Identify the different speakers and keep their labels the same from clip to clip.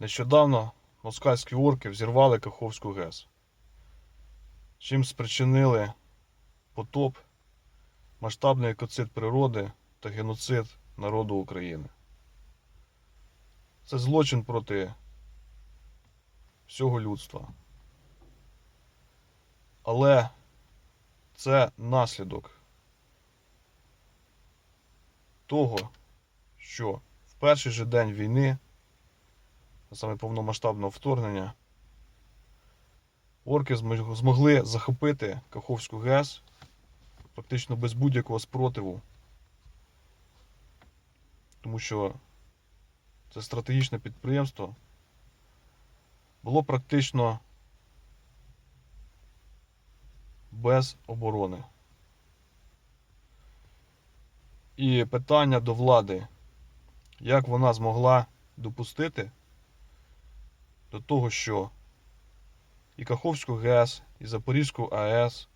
Speaker 1: Нещодавно москальські орки взірвали Каховську ГЕС, чим спричинили потоп, масштабний екоцид природи та геноцид народу України. Це злочин проти всього людства. Але це наслідок того, що в перший же день війни, саме повномасштабного вторгнення, орки змогли захопити Каховську ГЕС фактично без будь-якого спротиву, тому що це стратегічне підприємство було практично без оборони. І питання до влади, як вона змогла допустити до того, що і Каховську ГЕС, і Запорізьку АЕС,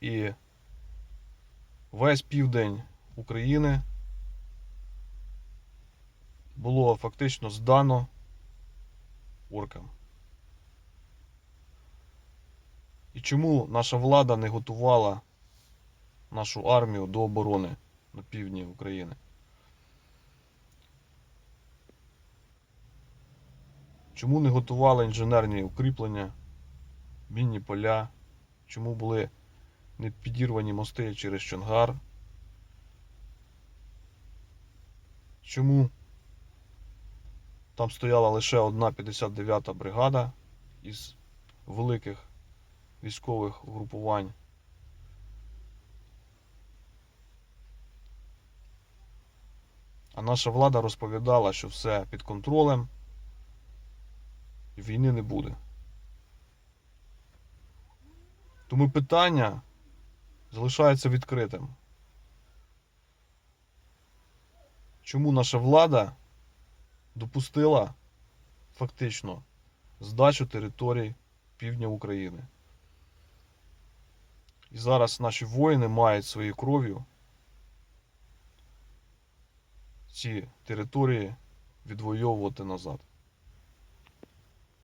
Speaker 1: і весь південь України було фактично здано оркам. І чому наша влада не готувала нашу армію до оборони на півдні України? Чому не готували інженерні укріплення, мінні поля? Чому були не підірвані мости через Чонгар? Чому там стояла лише одна 59-та бригада із великих військових угрупувань? А наша влада розповідала, що все під контролем війни не буде. Тому питання залишається відкритим. Чому наша влада допустила фактично здачу територій півдня України? І зараз наші воїни мають своєю кров'ю ці території відвоювати назад.